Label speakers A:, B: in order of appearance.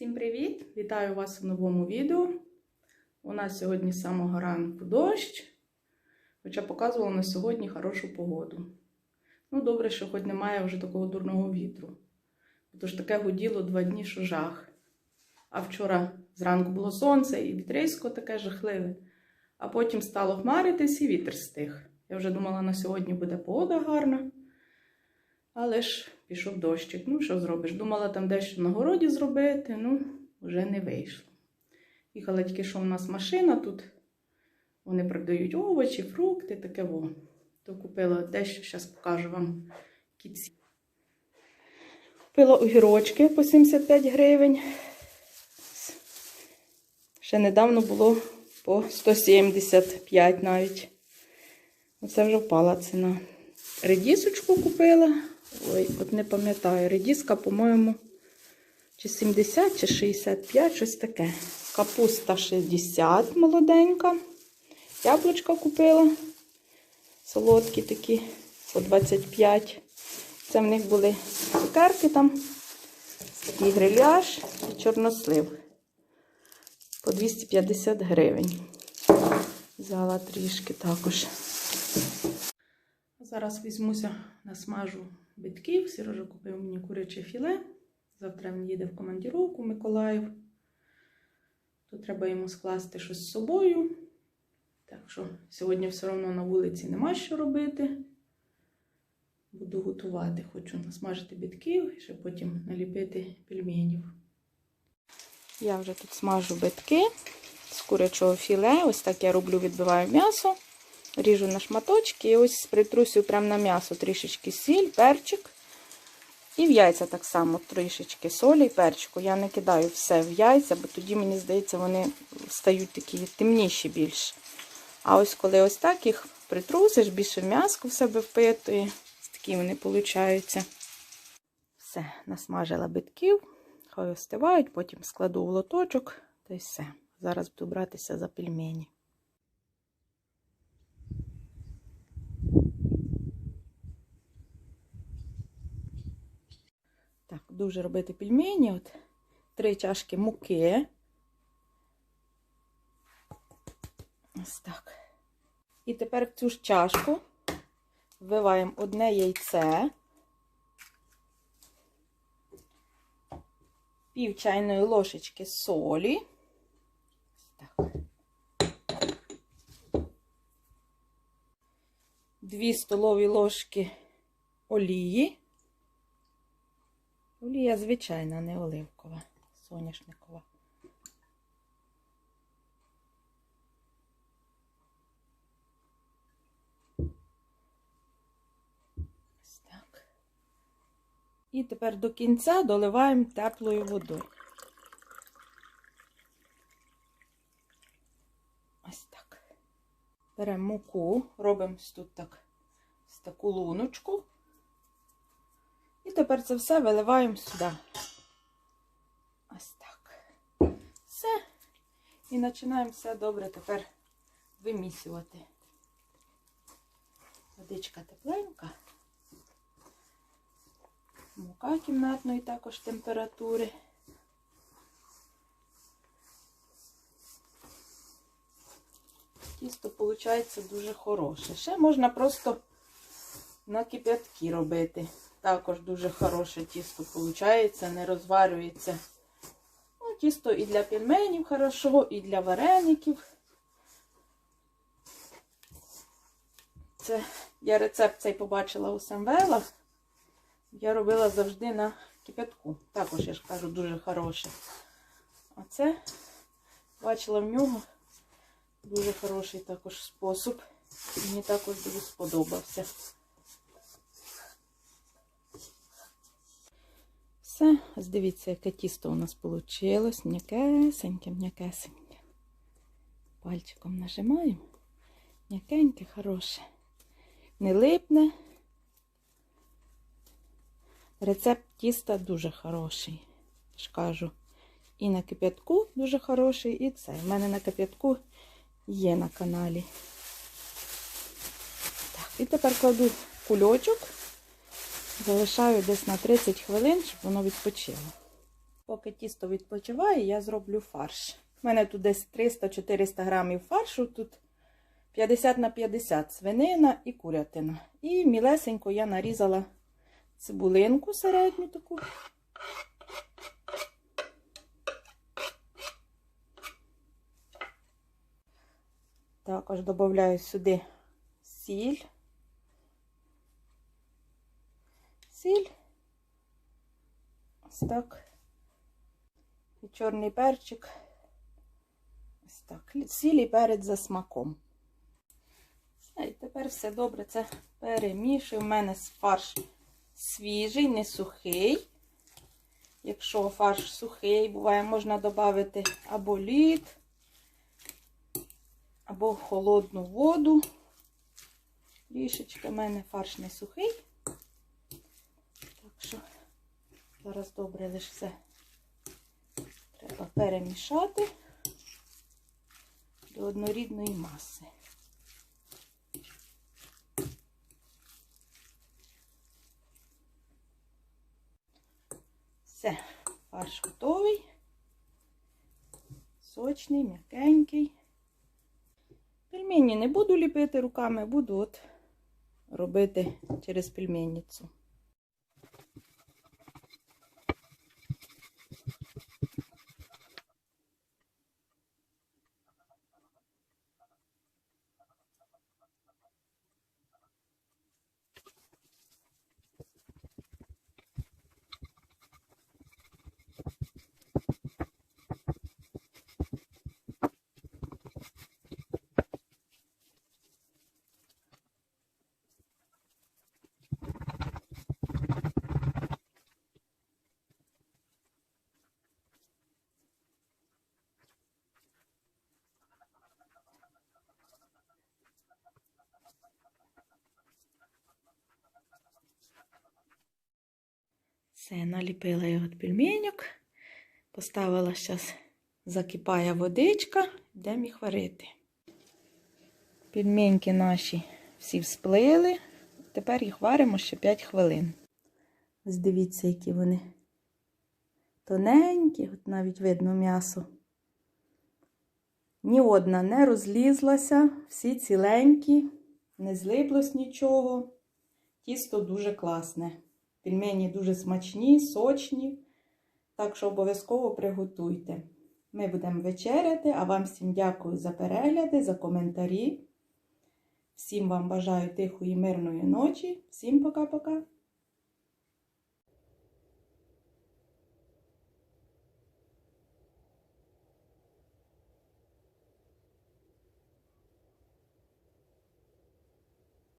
A: Всім привіт! Вітаю вас в новому відео. У нас сьогодні з самого ранку дощ, хоча показувала на сьогодні хорошу погоду. Ну, добре, що хоч немає вже такого дурного вітру. Тож таке гуділо два дні, що жах. А вчора зранку було сонце і вітрисько таке жахливе, а потім стало хмаритись і вітер стих. Я вже думала, на сьогодні буде погода гарна. Але ж пішов дощик. Ну, що зробиш? Думала там дещо на городі зробити, ну, вже не вийшло. Їхала тільки, що у нас машина тут. Вони продають овочі, фрукти, таке во. То купила дещо, зараз покажу вам кіці. Купила огірочки по 75 гривень. Ще недавно було по 175 навіть. Оце вже впала ціна. Редісочку купила. Ой, от не пам'ятаю. Редіска, по-моєму, чи 70, чи 65, щось таке. Капуста 60 молоденька. Яблучка купила. Солодкі такі по 25. Це в них були цукерки там, такий гриляш і чорнослив. По 250 гривень. Взяла трішки також. Зараз візьмуся, насмажу битків. Сережа купив мені куряче філе. Завтра він їде в командіровку Миколаїв. То треба йому скласти щось з собою. Так що сьогодні все одно на вулиці нема що робити. Буду готувати. Хочу насмажити битків і ще потім наліпити пельменів. Я вже тут смажу битки з курячого філе. Ось так я роблю, відбиваю м'ясо. Ріжу на шматочки і ось притрусю прямо на м'ясо трішечки сіль, перчик. І в яйця так само трішечки солі і перчику. Я не кидаю все в яйця, бо тоді, мені здається, вони стають такі темніші більше. А ось коли ось так їх притрусиш, більше м'яско в себе впитує. Такі вони получаються. Все, насмажила битків, хай остивають, потім складу в лоточок та й все. Зараз буду братися за пельмені. Так, дуже робити пельмені. От три чашки муки. Ось так. І тепер в цю ж чашку вбиваємо одне яйце, пів чайної ложечки солі. Так. Дві столові ложки олії. Олія звичайна, не оливкова, соняшникова. Ось так. І тепер до кінця доливаємо теплою водою. Ось так. Беремо муку, робимо тут так, ось таку луночку. І тепер це все виливаємо сюди. Ось так. Все. І починаємо все добре тепер вимісювати. Водичка тепленька. Мука кімнатної також температури. Тісто, виходить, дуже хороше. Ще можна просто на кип'ятки робити. Також дуже хороше тісто виходить, не розварюється. Ну, Тісто і для пельменів хорошо, і для вареників. Це я рецепт цей побачила у Самвела. Я робила завжди на кипятку. Також, я ж кажу, дуже хороше. А це бачила в нього дуже хороший також спосіб. Мені також дуже сподобався. Все, ось дивіться, яке тісто у нас вийшло. М'якесеньке, м'якесеньке. Пальчиком нажимаємо. М'якеньке, хороше. Не липне. Рецепт тіста дуже хороший. ж кажу. І на кип'ятку дуже хороший, і це. У мене на кип'ятку є на каналі. Так, і тепер кладу кульочок. Залишаю десь на 30 хвилин, щоб воно відпочило. Поки тісто відпочиває, я зроблю фарш. У мене тут десь 300-400 грамів фаршу, тут 50 на 50 свинина і курятина. І мілесенько я нарізала цибулинку середню таку. Також додаю сюди сіль. Ось так. І чорний перчик. Ось так. Сіль і перець за смаком. Все, і тепер все добре це перемішую. У мене фарш свіжий, не сухий. Якщо фарш сухий, буває, можна додати або лід, або холодну воду. Трішечки в мене фарш не сухий. Так що зараз добре лише все треба перемішати до однорідної маси. Все, фарш готовий, сочний, м'якенький. Пельмені не буду ліпити руками, буду от робити через пельменницю. Все, наліпила я от пельменьок. Поставила зараз, закипає водичка, йдемо їх варити. Пельменьки наші всі всплили. Тепер їх варимо ще 5 хвилин. Ось дивіться, які вони тоненькі, от навіть видно м'ясо. Ні одна не розлізлася, всі ціленькі, не злиплось нічого. Тісто дуже класне. Пельмені дуже смачні, сочні. Так що обов'язково приготуйте. Ми будемо вечеряти, а вам всім дякую за перегляди, за коментарі. Всім вам бажаю тихої, мирної ночі. Всім пока-пока!